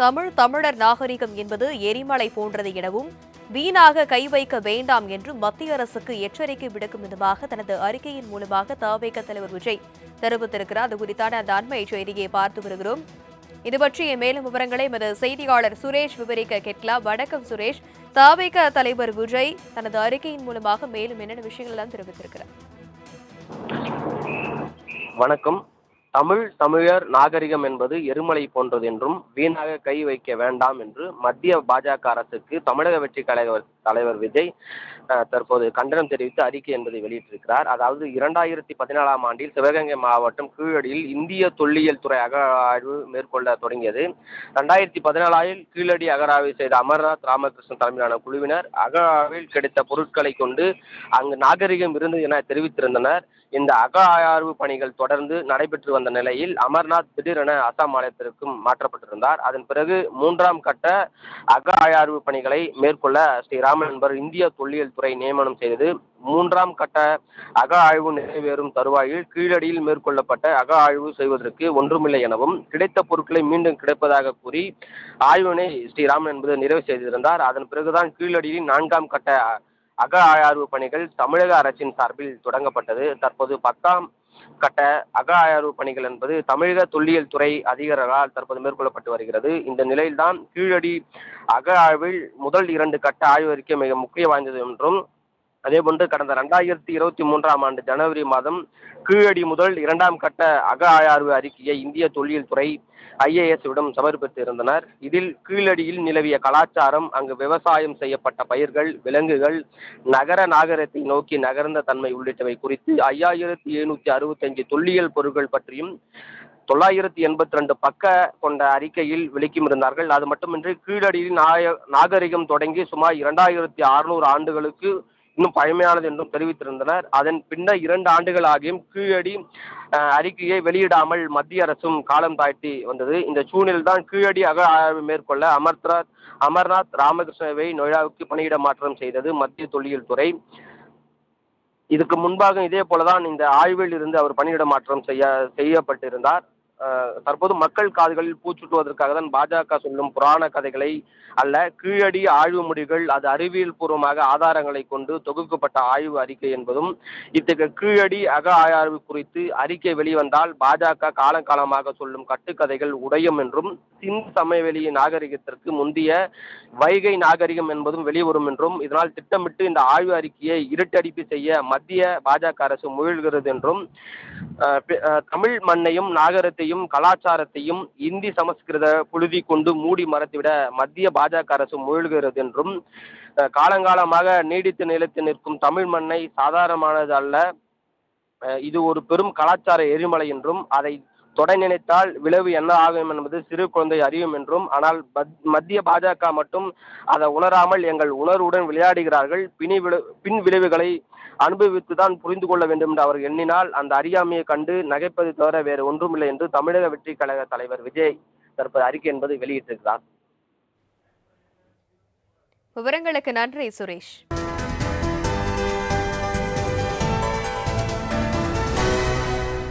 தமிழ் தமிழர் நாகரிகம் என்பது எரிமலை போன்றது எனவும் வீணாக கை வைக்க வேண்டாம் என்று மத்திய அரசுக்கு எச்சரிக்கை விடுக்கும் விதமாக தனது அறிக்கையின் மூலமாக தவேக தலைவர் விஜய் தெரிவித்திருக்கிறார். அது குறித்தான அந்த அண்மை செய்தியை பார்த்து வருகிறோம். இது பற்றிய மேலும் விவரங்களை எமது செய்தியாளர் சுரேஷ் விவரிக்க கேட்கலாம். வணக்கம் சுரேஷ். தவேக தலைவர் விஜய் தனது அறிக்கையின் மூலமாக மேலும் என்னென்ன விஷயங்கள் எல்லாம் தெரிவித்திருக்கிறார்? வணக்கம். தமிழ் தமிழர் நாகரிகம் என்பது எருமலை போன்றது என்றும் வீணாக கை வைக்க வேண்டாம் என்று மத்திய பாஜக அரசுக்கு தமிழக வெற்றி கழக தலைவர் விஜய் தற்போது கண்டனம் தெரிவித்து அறிக்கை என்பதை வெளியிட்டிருக்கிறார். அதாவது இரண்டாயிரத்தி பதினாலாம் ஆண்டில் சிவகங்கை மாவட்டம் கீழடியில் இந்திய தொல்லியல் துறை அகராய்வு மேற்கொள்ள தொடங்கியது. ரெண்டாயிரத்தி பதினாலில் கீழடி அகராய்வு செய்த அமர்நாத் ராமகிருஷ்ணன் தலைமையிலான குழுவினர் அகராவில் கிடைத்த பொருட்களை கொண்டு அங்கு நாகரிகம் இருந்தது என தெரிவித்திருந்தனர். இந்த அகழாய்வு பணிகள் தொடர்ந்து நடைபெற்று வந்த நிலையில் அமர்நாத் திடீரென அசாம் மாநிலத்திற்கும் மாற்றப்பட்டிருந்தார். அதன் பிறகு மூன்றாம் கட்ட அகழாய்வு பணிகளை மேற்கொள்ள ஸ்ரீராமன் என்பவர் இந்திய தொல்லியல் துறை நியமனம் செய்தது. மூன்றாம் கட்ட அக ஆய்வு நிறைவேறும் தருவாயில் கீழடியில் மேற்கொள்ளப்பட்ட அக ஆய்வு செய்வதற்கு ஒன்றுமில்லை எனவும் கிடைத்த பொருட்களை மீண்டும் கிடைப்பதாக கூறி ஆய்வினை ஸ்ரீராமன் என்பது நிறைவு செய்திருந்தார். அதன் பிறகுதான் கீழடியில் நான்காம் கட்ட அக ஆய்வு பணிகள் தமிழக அரசின் சார்பில் தொடங்கப்பட்டது. தற்போது பத்தாம் கட்ட அக ஆய்வு பணிகள் என்பது தமிழக தொல்லியல் துறை அதிகாரிகளால் தற்போது மேற்கொள்ளப்பட்டு வருகிறது. இந்த நிலையில்தான் கீழடி அக ஆய்வில் முதல் இரண்டு கட்ட ஆய்வறிக்கை மிக முக்கிய வாய்ந்தது என்றும் அதேபோன்று கடந்த ரெண்டாயிரத்தி இருபத்தி மூன்றாம் ஆண்டு ஜனவரி மாதம் கீழடி முதல் இரண்டாம் கட்ட அக ஆய்வு அறிக்கையை இந்திய தொல்லியல் துறை ஐஏஎஸ்விடம் சமர்ப்பித்திருந்தனர் இதில் கீழடியில் நிலவிய கலாச்சாரம் அங்கு விவசாயம் செய்யப்பட்ட பயிர்கள் விலங்குகள் நகர நாகரத்தை நோக்கி நகர்ந்த தன்மை உள்ளிட்டவை குறித்து ஐயாயிரத்தி எழுநூற்றி அறுபத்தஞ்சு தொல்லியல் பொருட்கள் பற்றியும் தொள்ளாயிரத்தி எண்பத்தி ரெண்டு பக்க கொண்ட அறிக்கையில் விளக்கியும் இருந்தார்கள். அது மட்டுமின்றி கீழடியில் நாய நாகரிகம் தொடங்கி சுமார் இரண்டாயிரத்தி அறுநூறு ஆண்டுகளுக்கு இன்னும் பழமையானது என்றும் தெரிவித்திருந்தனர். அதன் பின்னர் இரண்டு ஆண்டுகள் ஆகியும் கீழடி அறிக்கையை வெளியிடாமல் மத்திய அரசும் காலம் தாழ்த்தி வந்தது. இந்த சூழ்நிலையில் தான் கீழடி ஆய்வு மேற்கொள்ள அமர்நாத் அமர்நாத் ராமகிருஷ்ணவை நொய்டாவுக்கு பணியிட மாற்றம் செய்தது மத்திய தொல்லியல் துறை. இதுக்கு முன்பாக இதே போலதான் இந்த ஆய்வில் இருந்து அவர் பணியிட மாற்றம் செய்ய செய்யப்பட்டிருந்தார். தற்போது மக்கள் காதுகளில் பூச்சுட்டுவதற்காக தான் பாஜக சொல்லும் புராண கதைகளை அல்ல கீழடி ஆய்வு முடிவுகள் அது அறிவியல் பூர்வமாக ஆதாரங்களை கொண்டு தொகுக்கப்பட்ட ஆய்வு அறிக்கை என்பதும் இத்தகைய கீழடி அக ஆய்வு குறித்து அறிக்கை வெளிவந்தால் பாஜக காலங்காலமாக சொல்லும் கட்டுக்கதைகள் உடையும் என்றும் சிந்து சமவெளி நாகரிகத்திற்கு முந்திய வைகை நாகரிகம் என்பதும் வெளிவரும் என்றும் இதனால் திட்டமிட்டு இந்த ஆய்வு அறிக்கையை இருட்டடிப்பு செய்ய மத்திய பாஜக அரசு முயல்கிறது என்றும் தமிழ் மண்ணையும் நாகரத்தையும் கலாச்சாரத்தையும் இந்தி சமஸ்கிருத புழுதி கொண்டு மூடி மறைத்துவிட மத்திய பாஜக அரசு முயல்கிறது என்றும் காலங்காலமாக நீடித்து நிலைத்து நிற்கும் தமிழ் மண்ணை சாதாரணமானது அல்ல. இது ஒரு பெரும் கலாச்சார எரிமலை என்றும் அதை தொடை நினைத்தால் விளைவு என்ன ஆகும் என்பது சிறு குழந்தை அறியும் என்றும் ஆனால் மத்திய பாஜக மட்டும் அதை உணராமல் எங்கள் உணர்வுடன் விளையாடுகிறார்கள். பிணி விளை பின் விளைவுகளை அனுபவித்து தான் புரிந்து கொள்ள வேண்டும் என்று அவர் எண்ணினால் அந்த அறியாமையை கண்டு நகைப்பது தவிர வேறு ஒன்றுமில்லை என்று தமிழக வெற்றி கழக தலைவர் விஜய் தற்போது அறிக்கை என்பது வெளியிட்டிருக்கிறார். விவரங்களுக்கு நன்றி சுரேஷ்.